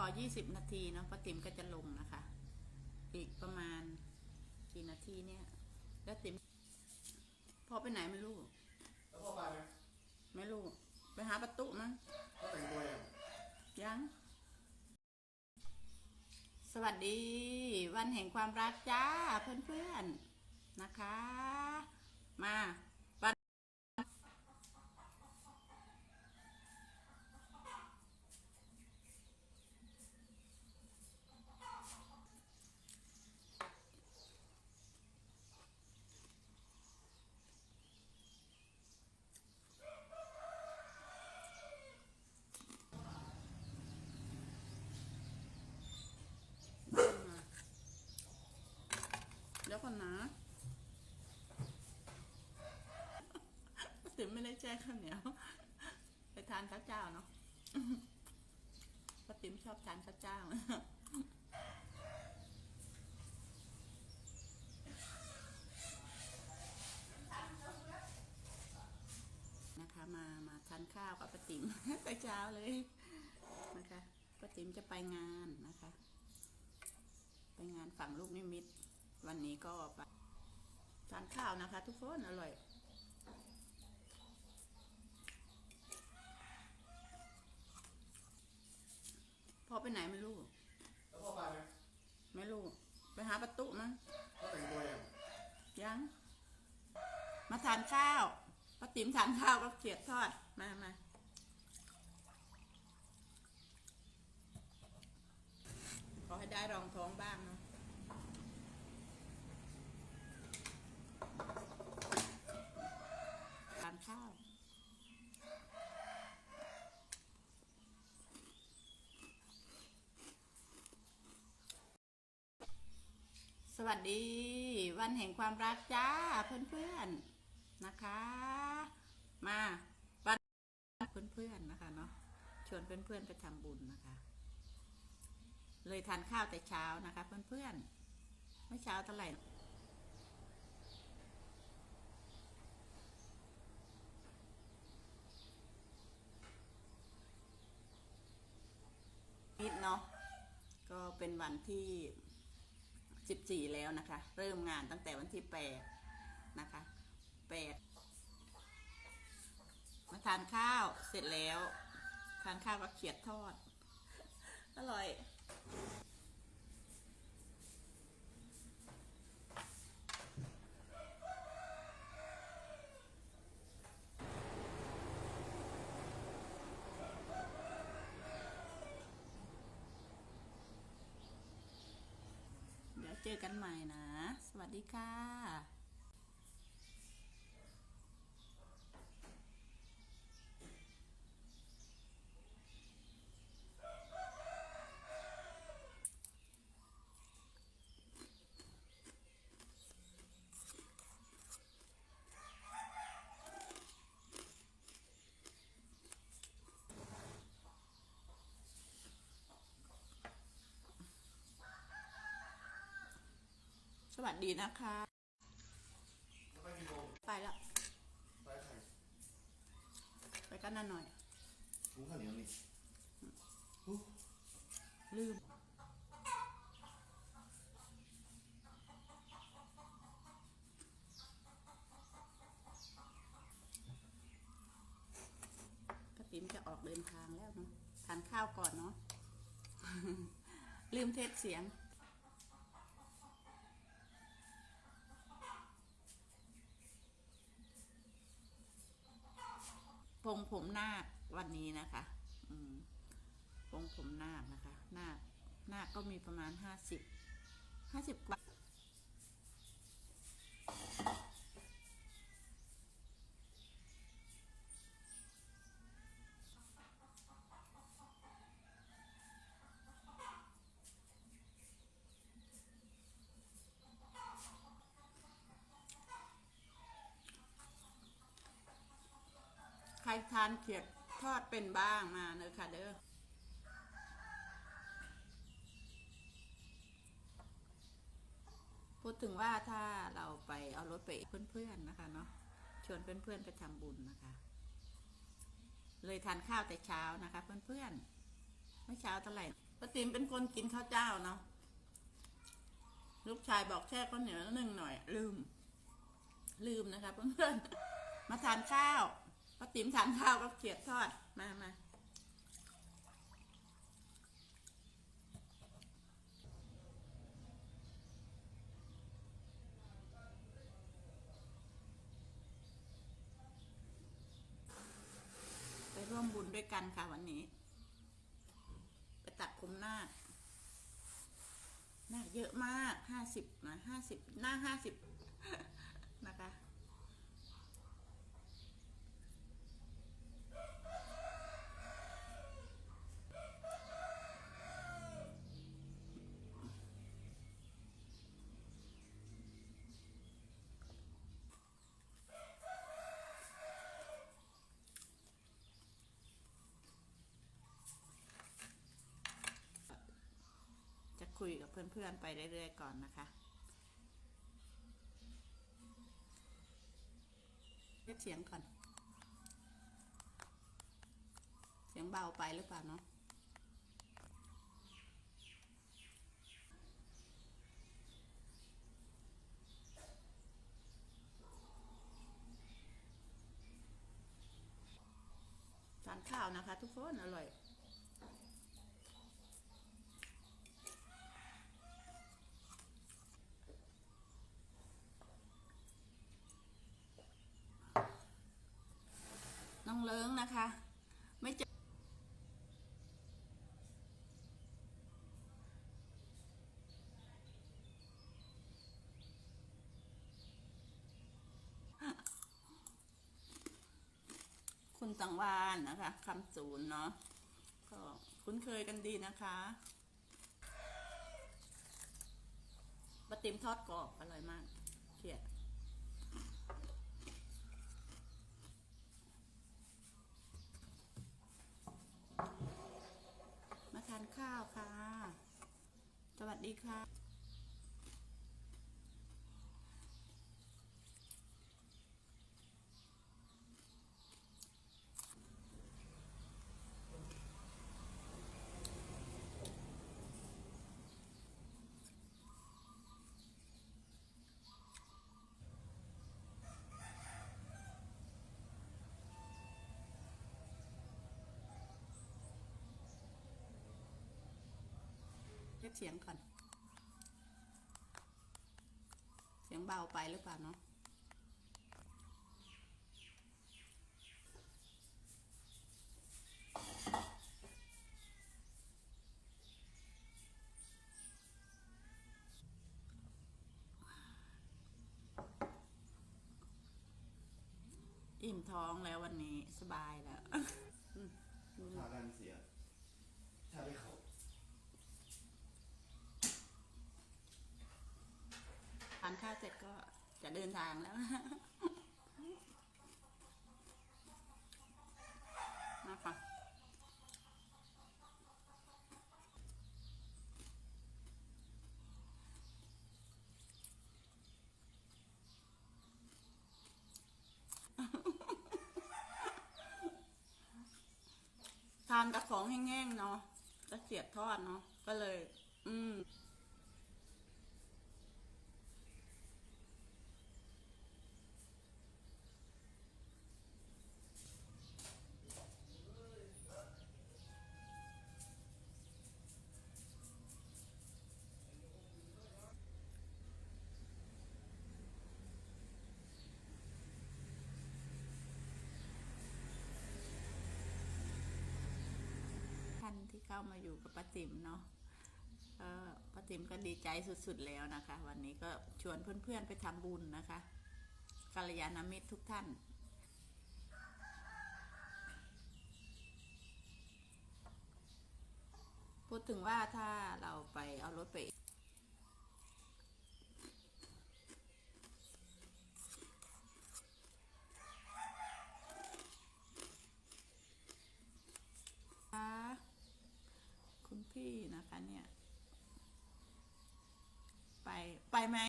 ขอ20 นาทีเนาะป้าติ๋มก็จะลงนะคะ อีกประมาณกี่นาทีเนี่ย แล้วติ๋มพอไปไหนไม่รู้ แล้วพ่อไปไหมไม่รู้ ไปหาประตูมั้งพ่อแต่งตัวยังยัง สวัสดี วันแห่งความรักจ้าเพื่อนๆนะคะ มา วันเดี๋ยวก่อนนะติ๋มไม่ได้แจ้ข้าวเหนียว ไปทานข้าวเจ้าเนาะป้าติ๋มชอบทานข้าวเจ้านะคะมามาทานข้าวกับป้าติ๋มแต่เช้าเลยนะคะป้าติ๋มจะไปงานนะคะ ไปงานฝั่งลูกนิมิต วันนี้ก็ไปทานข้าวนะคะ ทุกคนอร่อยพอไปไหนไม่รู้ แล้วพ่อไปไหมไม่รู้ ไปหาประตูมั้งพ่อแต่งตัวยังยัง มาทานข้าวป้าติ๋มทานข้าวกับเขียดทอด มามาขอให้ได้รองท้องบ้างเนาะทานข้าว สวัสดี วันแห่งความรักจ้าเพื่อนๆนนะคะ มาวันเพื่อนๆนนะคะเนาะชวนเพื่อนๆไปทำบุญนะคะ เลยทานข้าวแต่เช้านะคะ เพื่อนๆไม่เช้าเท่าไหร่นิดเนาะก็เป็นวันที่ 14 แล้วนะคะ เริ่มงานตั้งแต่วันที่ 8 นะคะ 8 มาทานข้าวเสร็จแล้ว ทานข้าวกับเขียดทอด อร่อย เจอกันใหม่นะ สวัสดีค่ะ สวัสดีนะคะแล้วไปกี่โมงไปแล้วไปใครไปกันนั่นหน่อยรู้ข้าวเหนียวนี่ลืมป้าติ๋มจะออกเดินทางแล้วเนาะทานข้าวก่อนเนาะลืมเทสเสียง รงผมนาควันนี้นะคะ อืมปรงผมนาคนะคะนาคนาคก็มีประมาณห้าสิบห้าสิบกว่า ทานเขียดทอดเป็นบ้างมาเนอะค่ะเด้อพูดถึงว่าถ้าเราไปเอารถไปเพื่อนๆนะคะเนาะชวนเพื่อนๆไปทำบุญนะคะ เลยทานข้าวแต่เช้านะคะ เพื่อนๆไม่เช้าเท่าไหร่ป้าติ๋มเป็นคนกินข้าวเจ้าเนาะลูกชายบอกแช่ข้าวเหนียวหนึ่งหน่อย ลืม ลืมนะคะเพื่อนๆมาทานข้าว ป้าติ๋มทานข้าวกับเขียดทอด มามาไปร่วมบุญด้วยกันค่ะวันนี้ ไปตัดผมหน้าคนาเยอะมากห้าสิบนะห้าสิบหน้าห้าสิบนะคะ คุยกับเพื่อนๆไปเรื่อยๆก่อนนะคะเรียกเสียงก่อน เสียงเบาไปหรือเปล่าเนาะทานข้าวนะคะทุกคนอร่อย น้องเลิงนะคะ ไม่เจอคุณสังวานนะคะคำศูนย์เนาะก็คุ้นเคยกันดีนะคะปลาติมทอดกรอบอร่อยมากเขียด มาทาน ข้าวค่ะ สวัสดีค่ะ เสียงก่อน เสียงเบาไปหรือเปล่าเนาะอิ่มท้องแล้ววันนี้สบายแล้วทากันเสียทาไปขาทานข้าวเสร็จก็จะเดินทางแล้วนะคะทานกับของแห้งๆเนาะกระเสียดทอดเนาะก็เลย อืม ที่เข้ามาอยู่กับป้าติ๋มเนาะป้าติ๋มก็ดีใจสุดๆแล้วนะคะ วันนี้ก็ชวนเพื่อนๆไปทำบุญนะคะกัลยาณมิตรทุกท่านพูดถึงว่าถ้าเราไปเอารถไป